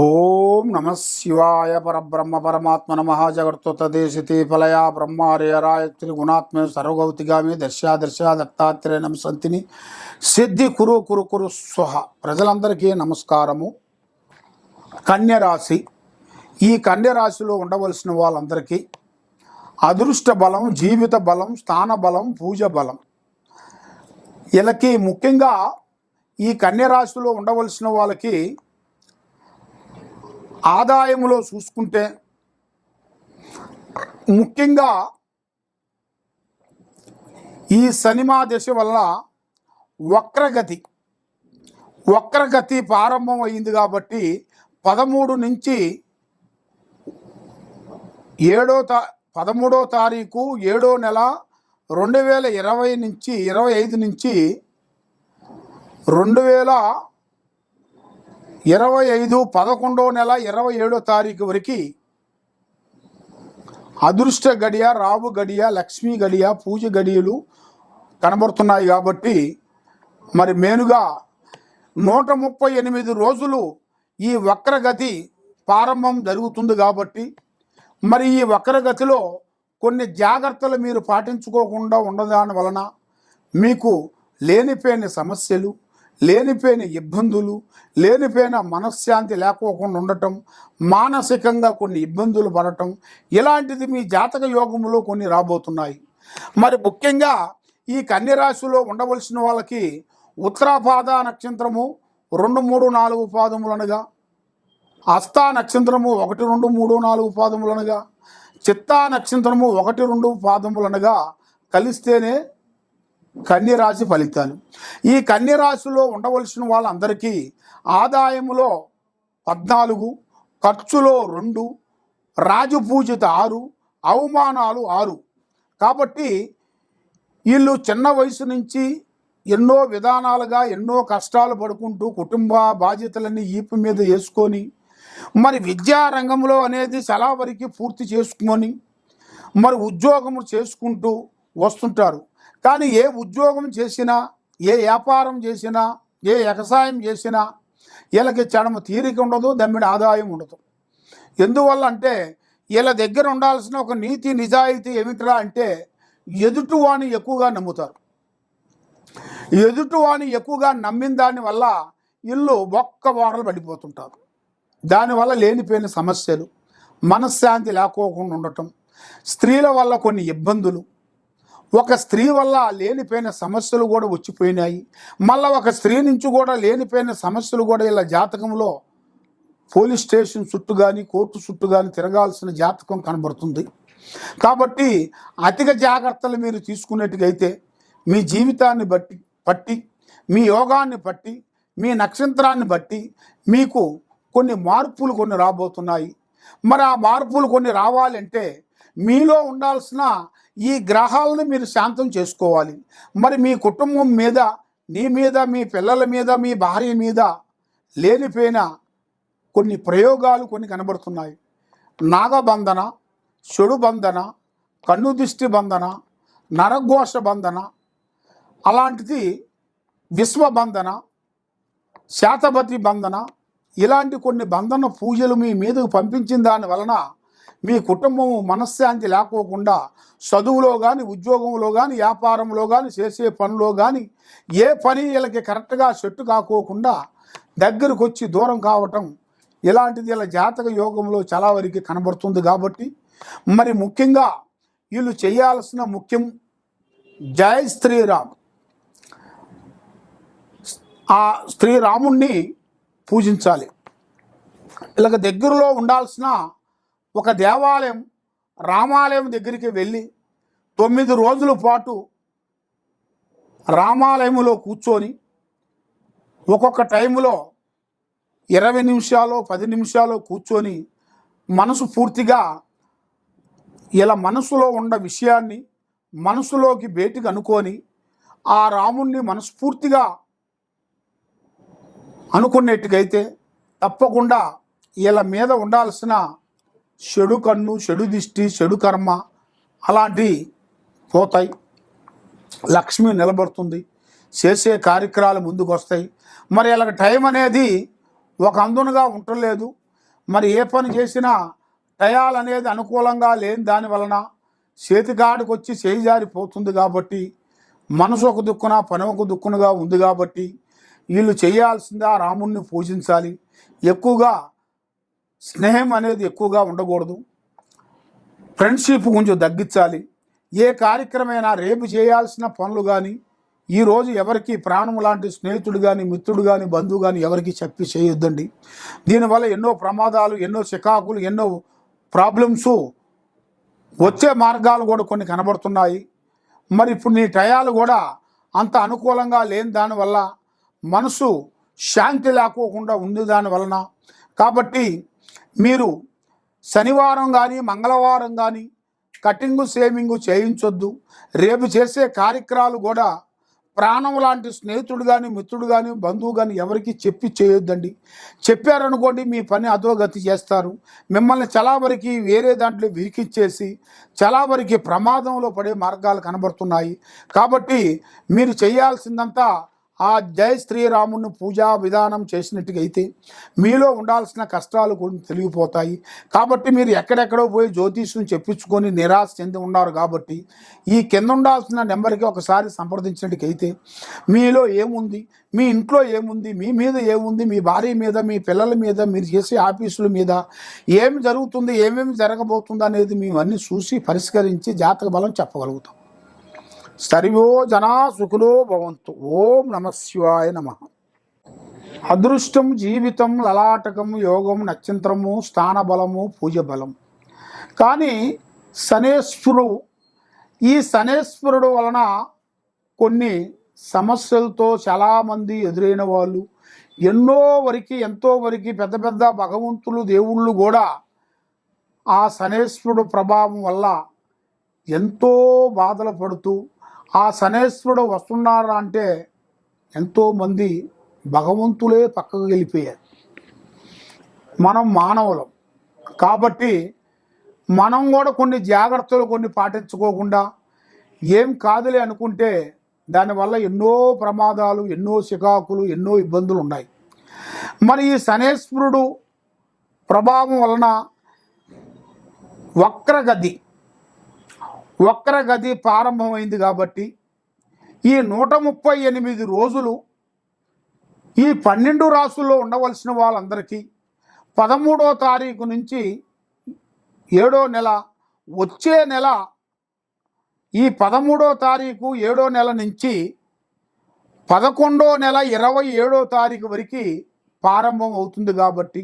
ఓం నమ శివాయ పరబ్రహ్మ పరమాత్మ నమ జగత్తుతదేశితి ఫలయా బ్రహ్మార్యరాయ త్రిగుణాత్మ సర్వగౌతిగామి దర్శా దర్శా దత్తాత్రేయ నమసంతిని సిద్ధి కురు కురు కురు స్వహ. ప్రజలందరికీ నమస్కారము. కన్యరాశి. ఈ కన్యరాశిలో ఉండవలసిన వాళ్ళందరికీ అదృష్ట బలం జీవిత బలం స్థాన బలం పూజ బలం. వీళ్ళకి ముఖ్యంగా ఈ కన్యరాశిలో ఉండవలసిన వాళ్ళకి ఆదాయంలో చూసుకుంటే ముఖ్యంగా ఈ శనిమా దశ వల్ల వక్రగతి వక్రగతి ప్రారంభం అయింది కాబట్టి పదమూడు నుంచి ఏడో తా పదమూడో తారీఖు ఏడో నెల రెండు వేల ఇరవై నుంచి ఇరవై ఐదు నుంచి రెండు వేల ఇరవై ఐదు పదకొండో నెల ఇరవై ఏడో తారీఖు వరకు అదృష్ట గడియ రావు గడియ లక్ష్మీ గడియ పూజ గడియలు కనబడుతున్నాయి కాబట్టి మరి మేనుగా నూట ముప్పై ఎనిమిది రోజులు ఈ వక్రగతి ప్రారంభం జరుగుతుంది కాబట్టి మరి ఈ వక్రగతిలో కొన్ని జాగ్రత్తలు మీరు పాటించుకోకుండా ఉండదాని వలన మీకు లేనిపోయిన సమస్యలు లేనిపోయిన ఇబ్బందులు లేనిపోయిన మనశ్శాంతి లేకోకుండా ఉండటం మానసికంగా కొన్ని ఇబ్బందులు పడటం ఇలాంటిది మీ జాతక యోగంలో కొన్ని రాబోతున్నాయి. మరి ముఖ్యంగా ఈ కన్యరాశిలో ఉండవలసిన వాళ్ళకి ఉత్తరాపాద నక్షత్రము రెండు మూడు నాలుగు పాదములనగా అస్తా నక్షత్రము ఒకటి రెండు మూడు నాలుగు పాదములనగా చిత్తా నక్షత్రము ఒకటి రెండు పాదములనగా కలిస్తేనే కన్యరాశి ఫలితాలు. ఈ కన్యరాశిలో ఉండవలసిన వాళ్ళందరికీ ఆదాయములో పద్నాలుగు ఖర్చులో రెండు రాజపూజిత ఆరు అవమానాలు ఆరు. కాబట్టి వీళ్ళు చిన్న వయసు నుంచి ఎన్నో విధానాలుగా ఎన్నో కష్టాలు పడుకుంటూ కుటుంబ బాధ్యతలన్నీ ఈపు మీద వేసుకొని మరి విద్యారంగంలో అనేది చాలా వరకు పూర్తి చేసుకొని మరి ఉద్యోగము చేసుకుంటూ వస్తుంటారు. కానీ ఏ ఉద్యోగం చేసినా ఏ వ్యాపారం చేసినా ఏ వ్యవసాయం చేసినా వీళ్ళకి చడమ తీరిక ఉండదు దమ్మిడి ఆదాయం ఉండదు. ఎందువల్ల అంటే వీళ్ళ దగ్గర ఉండాల్సిన ఒక నీతి నిజాయితీ ఏమిట్రా అంటే ఎదుటివాణి ఎక్కువగా నమ్ముతారు. ఎదుటివాణి ఎక్కువగా నమ్మిన దానివల్ల ఇల్లు ఒక్క వాడలు పడిపోతుంటారు. దానివల్ల లేనిపోయిన సమస్యలు మనశ్శాంతి లేకోకుండా ఉండటం స్త్రీల వల్ల కొన్ని ఇబ్బందులు ఒక స్త్రీ వల్ల లేనిపోయిన సమస్యలు కూడా వచ్చిపోయినాయి. మళ్ళీ ఒక స్త్రీ నుంచి కూడా లేనిపోయిన సమస్యలు కూడా ఇలా జాతకంలో పోలీస్ స్టేషన్ చుట్టూ కానీ కోర్టు చుట్టూ కానీ తిరగాల్సిన జాతకం కనబడుతుంది. కాబట్టి అధిక జాగ్రత్తలు మీరు తీసుకున్నట్టుగైతే మీ జీవితాన్ని బట్టి పట్టి మీ యోగాన్ని బట్టి మీ నక్షత్రాన్ని బట్టి మీకు కొన్ని మార్పులు కొన్ని రాబోతున్నాయి. మరి ఆ మార్పులు కొన్ని రావాలంటే మీలో ఉండాల్సిన ఈ గ్రహాలను మీరు శాంతం చేసుకోవాలి. మరి మీ కుటుంబం మీద నీ మీద మీ పిల్లల మీద మీ భార్య మీద లేనిపోయిన కొన్ని ప్రయోగాలు కొన్ని కనబడుతున్నాయి. నాగబంధన చెడు బంధన కన్ను దిష్టి బంధన నరఘోష బంధన అలాంటిది విశ్వబంధన శాతపతి బంధన ఇలాంటి కొన్ని బంధన పూజలు మీ మీదకు పంపించిన దాని వలన మీ కుటుంబము మనశ్శాంతి లేకోకుండా చదువులో కానీ ఉద్యోగంలో కానీ వ్యాపారంలో కానీ చేసే పనిలో కానీ ఏ పని వీళ్ళకి కరెక్ట్గా సెట్టు కాకోకుండా దగ్గరకు వచ్చి దూరం కావటం ఇలాంటిది ఇలా జాతక యోగంలో చాలా వరకు కనబడుతుంది కాబట్టి మరి ముఖ్యంగా వీళ్ళు చేయాల్సిన ముఖ్యం జై శ్రీరామ్. ఆ శ్రీరాముణ్ణి పూజించాలి. ఇలాగ దగ్గరలో ఉండాల్సిన ఒక దేవాలయం రామాలయం దగ్గరికి వెళ్ళి తొమ్మిది రోజుల పాటు రామాలయంలో కూర్చొని ఒక్కొక్క టైంలో ఇరవై నిమిషాలు పది నిమిషాలు కూర్చొని మనసు పూర్తిగా ఇలా మనసులో ఉన్న విషయాన్ని మనసులోకి బయటికి అనుకొని ఆ రాముణ్ణి మనస్ఫూర్తిగా అనుకునేట్టుగైతే తప్పకుండా వీళ్ళ మీద ఉండాల్సిన చెడు కన్ను చెడు దిష్టి చెడు కర్మ అలాంటివి పోతాయి. లక్ష్మి నిలబడుతుంది. చేసే కార్యక్రమాలు ముందుకు వస్తాయి మరి వీళ్ళకి టైం అనేది ఒక అందునుగా ఉండలేదు. మరి ఏ పని చేసినా టయాల్ అనేది అనుకూలంగా లేని దాని వలన చేతికాడికి వచ్చి చేయి జారిపోతుంది కాబట్టి మనసు ఒక దుక్కున పని ఒక దుక్కునగా ఉంది కాబట్టి వీళ్ళు చేయాల్సిందా రాముణ్ణి పూజించాలి. ఎక్కువగా స్నేహం అనేది ఎక్కువగా ఉండకూడదు. ఫ్రెండ్షిప్ కొంచెం తగ్గించాలి. ఏ కార్యక్రమైనా రేపు చేయాల్సిన పనులు కానీ ఈరోజు ఎవరికి ప్రాణం లాంటి స్నేహితుడు కానీ మిత్రుడు కానీ బంధువు కానీ ఎవరికి చెప్పి చేయొద్దండి. దీనివల్ల ఎన్నో ప్రమాదాలు ఎన్నో చికాకులు ఎన్నో ప్రాబ్లమ్స్ వచ్చే మార్గాలు కూడా కొన్ని కనబడుతున్నాయి. మరి ఇప్పుడు నీ టయాలు కూడా అంత అనుకూలంగా లేని దానివల్ల మనసు శాంతి లేకోకుండా ఉంది దాని వలన. కాబట్టి మీరు శనివారం కానీ మంగళవారం కానీ కటింగు సేవింగు చేయించొద్దు. రేపు చేసే కార్యక్రమాలు కూడా ప్రాణం లాంటి స్నేహితుడు కానీ మిత్రుడు కానీ బంధువు కానీ ఎవరికి చెప్పి చేయొద్దండి. చెప్పారనుకోండి మీ పని అధోగతి చేస్తారు. మిమ్మల్ని చాలా వేరే దాంట్లో విరికిచ్చేసి చాలా ప్రమాదంలో పడే మార్గాలు కనబడుతున్నాయి. కాబట్టి మీరు చేయాల్సిందంతా ఆ జై శ్రీరాముడిని పూజా విధానం చేసినట్టుగైతే అయితే మీలో ఉండాల్సిన కష్టాలు కూడా తొలగిపోతాయి. కాబట్టి మీరు ఎక్కడెక్కడో పోయి జ్యోతిష్యం చెప్పించుకొని నిరాశ చెంది ఉన్నారు కాబట్టి ఈ కింద ఉండాల్సిన నెంబర్కి ఒకసారి సంప్రదించినట్టుకైతే మీలో ఏముంది? మీ ఇంట్లో ఏముంది? మీ మీద ఏముంది? మీ భార్య మీద మీ పిల్లల మీద మీరు చేసే ఆఫీసుల మీద ఏమి జరుగుతుంది? ఏమేమి జరగబోతుంది? అనేది మేము అన్నీ చూసి పరిష్కరించి జాతక బలం చెప్పగలుగుతాం. సర్వో జనా సుఖులో భవంతు. ఓం నమ శివాయ నమ. అదృష్టం జీవితం లలాటకం యోగం నక్షత్రము స్థానబలము పూజ బలం కానీ శనేశ్వరుడు ఈ శనేశ్వరుడు వలన కొన్ని సమస్యలతో చాలామంది ఎదురైన వాళ్ళు ఎన్నో వరకు ఎంతో వరకు పెద్ద పెద్ద భగవంతులు దేవుళ్ళు కూడా ఆ శనేశ్వరుడు ప్రభావం వల్ల ఎంతో బాధలు పడుతూ ఆ శనేశ్వరుడు వస్తున్నారా అంటే ఎంతోమంది భగవంతులే పక్కకు వెళ్ళిపోయారు. మనం మానవులం. కాబట్టి మనం కూడా కొన్ని జాగ్రత్తలు కొన్ని పాటించుకోకుండా ఏం కాదులే అనుకుంటే దానివల్ల ఎన్నో ప్రమాదాలు ఎన్నో చికాకులు ఎన్నో ఇబ్బందులు ఉన్నాయి. మరి ఈ శనేశ్వరుడు ప్రభావం వలన వక్రగతి వక్రగతి ప్రారంభమైంది కాబట్టి ఈ నూట ముప్పై ఎనిమిది రోజులు ఈ పన్నెండు రాసుల్లో ఉండవలసిన వాళ్ళందరికీ పదమూడో తారీఖు నుంచి ఏడో నెల వచ్చే నెల ఈ పదమూడో తారీఖు ఏడో నెల నుంచి పదకొండో నెల ఇరవై ఏడో తారీఖు వరకు ప్రారంభం అవుతుంది కాబట్టి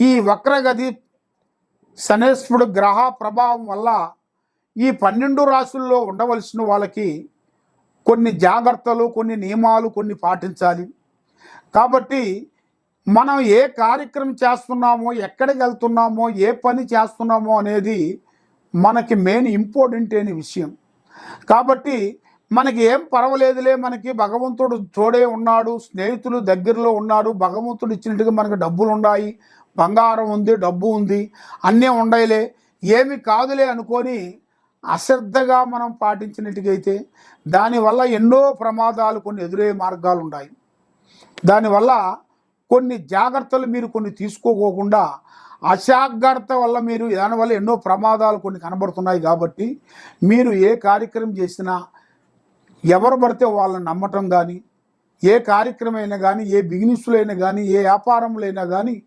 ఈ వక్రగతి శనేశ్వరుడు గ్రహ ప్రభావం వల్ల ఈ పన్నెండు రాసుల్లో ఉండవలసిన వాళ్ళకి కొన్ని జాగ్రత్తలు కొన్ని నియమాలు కొన్ని పాటించాలి. కాబట్టి మనం ఏ కార్యక్రమం చేస్తున్నామో ఎక్కడికి వెళ్తున్నామో ఏ పని చేస్తున్నామో అనేది మనకి మెయిన్ ఇంపార్టెంట్ అయిన విషయం. కాబట్టి మనకి ఏం పర్వాలేదులే మనకి భగవంతుడు తోడే ఉన్నాడు స్నేహితులు దగ్గరలో ఉన్నాడు భగవంతుడు ఇచ్చినట్టుగా మనకి డబ్బులు ఉన్నాయి బంగారం ఉంది డబ్బు ఉంది అన్నీ ఉండయిలే ఏమి కాదులే అనుకొని అశ్రద్ధగా మనం పాటించినట్టుగైతే దానివల్ల ఎన్నో ప్రమాదాలు కొన్ని ఎదురయ్యే మార్గాలు ఉన్నాయి దానివల్ల కొన్ని జాగ్రత్తలు మీరు కొన్ని తీసుకోకోకుండా అజాగ్రత్త వల్ల మీరు దానివల్ల ఎన్నో ప్రమాదాలు కొన్ని కనబడుతున్నాయి కాబట్టి మీరు ఏ కార్యక్రమం చేసినా ఎవరు పడితే వాళ్ళని నమ్మటం కానీ ఏ కార్యక్రమం అయినా కానీ ఏ బిజినెస్లైనా కానీ ఏ వ్యాపారంలో అయినా కానీ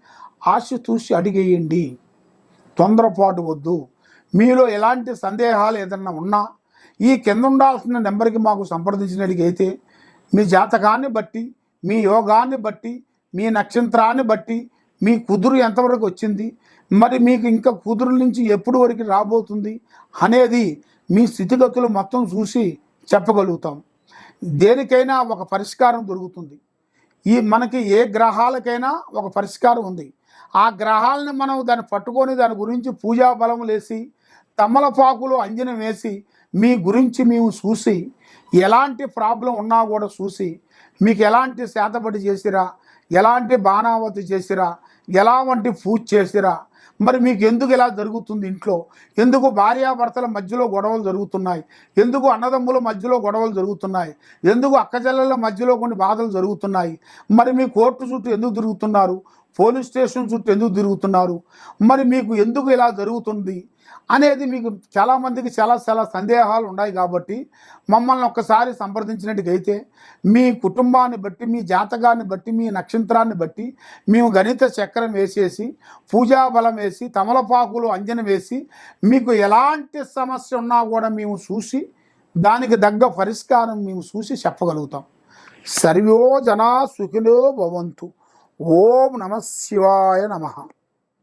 ఆశ చూసి అడిగేయండి. తొందరపాటు వద్దు. మీలో ఎలాంటి సందేహాలు ఏదన్నా ఉన్నా ఈ కింద ఉండాల్సిన నెంబర్కి మాకు సంప్రదించినట్లయితే మీ జాతకాన్ని బట్టి మీ యోగాన్ని బట్టి మీ నక్షత్రాన్ని బట్టి మీ కుదురు ఎంతవరకు వచ్చింది మరి మీకు ఇంకా కుదురు నుంచి ఎప్పుడు వరకు రాబోతుంది అనేది మీ స్థితిగతులు మొత్తం చూసి చెప్పగలుగుతాం. దేనికైనా ఒక పరిష్కారం దొరుకుతుంది. ఈ మనకి ఏ గ్రహాలకైనా ఒక పరిష్కారం ఉంది. ఆ గ్రహాలని మనం దాన్ని పట్టుకొని దాని గురించి పూజా బలం లేసి తమలపాకులు అంజనం వేసి మీ గురించి మేము చూసి ఎలాంటి ప్రాబ్లం ఉన్నా కూడా చూసి మీకు ఎలాంటి శాతపడి చేసిరా ఎలాంటి బాణావతి చేసిరా ఎలా వంటి పూజ చేసిరా మరి మీకు ఎందుకు ఇలా జరుగుతుంది ఇంట్లో? ఎందుకు భార్యాభర్తల మధ్యలో గొడవలు జరుగుతున్నాయి? ఎందుకు అన్నదమ్ముల మధ్యలో గొడవలు జరుగుతున్నాయి? ఎందుకు అక్కచెల్లెల మధ్యలో కొన్ని బాధలు జరుగుతున్నాయి? మరి మీ కోర్టు చుట్టూ ఎందుకు తిరుగుతున్నారు? పోలీస్ స్టేషన్ చుట్టూ ఎందుకు తిరుగుతున్నారు? మరి మీకు ఎందుకు ఇలా జరుగుతుంది? అనేది మీకు చాలామందికి చాలా చాలా సందేహాలు ఉన్నాయి కాబట్టి మమ్మల్ని ఒక్కసారి సంప్రదించినట్టుకైతే మీ కుటుంబాన్ని బట్టి మీ జాతకాన్ని బట్టి మీ నక్షత్రాన్ని బట్టి మేము గణిత చక్రం వేసేసి పూజా బలం వేసి తమలపాకులు అంజన వేసి మీకు ఎలాంటి సమస్య ఉన్నా కూడా మేము చూసి దానికి తగ్గ పరిష్కారం మేము చూసి చెప్పగలుగుతాం. సర్వో జనా సుఖినో భవంతు. ఓం నమ శివాయ నమః.